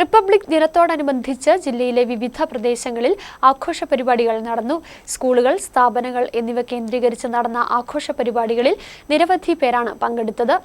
Republic ദിനത്തോടനുബന്ധിച്ച് ജില്ലയിലെ വിവിധ പ്രദേശങ്ങളിൽ ആഘോഷ പരിപാടികൾ നടന്നു. സ്കൂളുകൾ സ്ഥാപനങ്ങൾ എന്നിവ കേന്ദ്രീകരിച്ച് നടന്ന ആഘോഷ പരിപാടികളിൽ നിരവധി പേരാണ് പങ്കെടുത്തത്.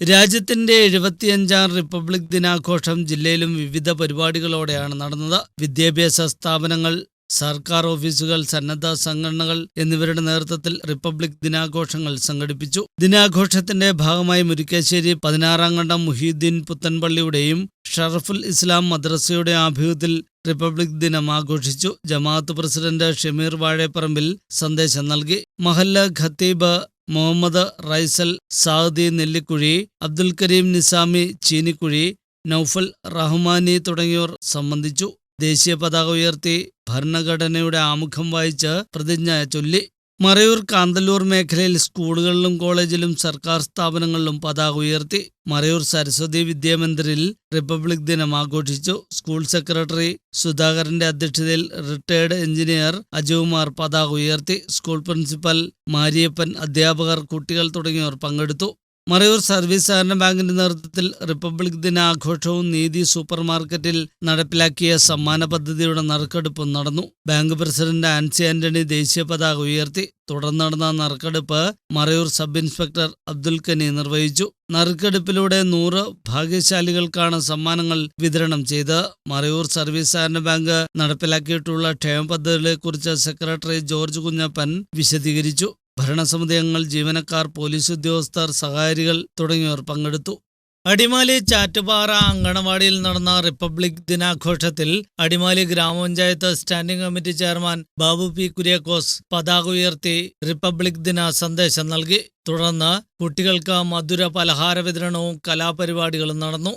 രാജ്യത്തിന്റെ എഴുപത്തിയഞ്ചാം റിപ്പബ്ലിക് ദിനാഘോഷം ജില്ലയിലും വിവിധ പരിപാടികളോടെയാണ് നടന്നത്. വിദ്യാഭ്യാസ സ്ഥാപനങ്ങൾ സർക്കാർ ഓഫീസുകൾ സന്നദ്ധ സംഘടനകൾ എന്നിവരുടെ നേതൃത്വത്തിൽ റിപ്പബ്ലിക് ദിനാഘോഷങ്ങൾ സംഘടിപ്പിച്ചു. ദിനാഘോഷത്തിന്റെ ഭാഗമായി മുരിക്കാശ്ശേരി പതിനാറാം കണ്ടം മുഹീദ്ദീൻ പുത്തൻപള്ളിയുടെയും ഷറഫുൽ ഇസ്ലാം മദ്രസയുടെ ആഭിമുഖ്യത്തിൽ റിപ്പബ്ലിക് ദിനം ആഘോഷിച്ചു. ജമാഅത്ത് പ്രസിഡന്റ് ഷമീർ വാഴേപ്പറമ്പിൽ സന്ദേശം നൽകി. മഹല്ല ഖത്തീബ് മുഹമ്മദ് റൈസൽ സാദി നെല്ലിക്കുഴി അബ്ദുൽ കരീം നിസാമി ചീനിക്കുഴി നൌഫൽ റഹ്മാനി തുടങ്ങിയവർ സംബന്ധിച്ചു. ദേശീയ പതാക ഉയർത്തി ഭരണഘടനയുടെ ആമുഖം വായിച്ച് പ്രതിജ്ഞ ചൊല്ലി. മറയൂർ കാന്തല്ലൂർ മേഖലയിൽ സ്കൂളുകളിലും കോളേജിലും സർക്കാർ സ്ഥാപനങ്ങളിലും പതാക ഉയർത്തി മറയൂർ സരസ്വതി വിദ്യാമന്ദിറിൽ റിപ്പബ്ലിക് ദിനം ആഘോഷിച്ചു. സ്കൂൾ സെക്രട്ടറി സുധാകരന്റെ അധ്യക്ഷതയിൽ റിട്ടയർഡ് എഞ്ചിനീയർ അജുകുമാർ പതാക ഉയർത്തി. സ്കൂൾ പ്രിൻസിപ്പൽ മാരിയപ്പൻ അധ്യാപകർ കുട്ടികൾ തുടങ്ങിയവർ പങ്കെടുത്തു. മറയൂർ സർവീസ് സഹകരണ ബാങ്കിന്റെ നേതൃത്വത്തിൽ റിപ്പബ്ലിക് ദിന ആഘോഷവും നീതി സൂപ്പർ മാർക്കറ്റിൽ നടപ്പിലാക്കിയ സമ്മാന പദ്ധതിയുടെ നറുക്കെടുപ്പും നടന്നു. ബാങ്ക് പ്രസിഡന്റ് ആൻസി ആന്റണി ദേശീയ പതാക ഉയർത്തി. തുടർന്ന് നടന്ന നറുക്കെടുപ്പ് മറയൂർ സബ് ഇൻസ്പെക്ടർ അബ്ദുൽ കനി നിർവഹിച്ചു. നറുക്കെടുപ്പിലൂടെ നൂറ് ഭാഗ്യശാലികൾക്കാണ് സമ്മാനങ്ങൾ വിതരണം ചെയ്ത്. മറയൂർ സർവീസ് സഹകരണ ബാങ്ക് നടപ്പിലാക്കിയിട്ടുള്ള ക്ഷേമ പദ്ധതികളെക്കുറിച്ച് സെക്രട്ടറി ജോർജ് കുഞ്ഞപ്പൻ വിശദീകരിച്ചു. ഭരണസമിതി അംഗങ്ങൾ ജീവനക്കാർ പോലീസ് ഉദ്യോഗസ്ഥർ സഹകാരികൾ തുടങ്ങിയവർ പങ്കെടുത്തു. അടിമാലി ചാറ്റുപാറ അങ്കണവാടിയിൽ നടന്ന റിപ്പബ്ലിക് ദിനാഘോഷത്തിൽ അടിമാലി ഗ്രാമപഞ്ചായത്ത് standing committee chairman Babu P Kuriakose പതാക ഉയർത്തി റിപ്പബ്ലിക് ദിന സന്ദേശം നൽകി. തുടർന്ന് കുട്ടികൾക്ക് മധുര പലഹാര വിതരണവും കലാപരിപാടികളും നടന്നു.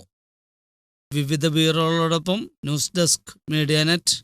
വിവിധ ബ്യൂറോകളോടൊപ്പം ന്യൂസ് ഡെസ്ക് മീഡിയ നെറ്റ്.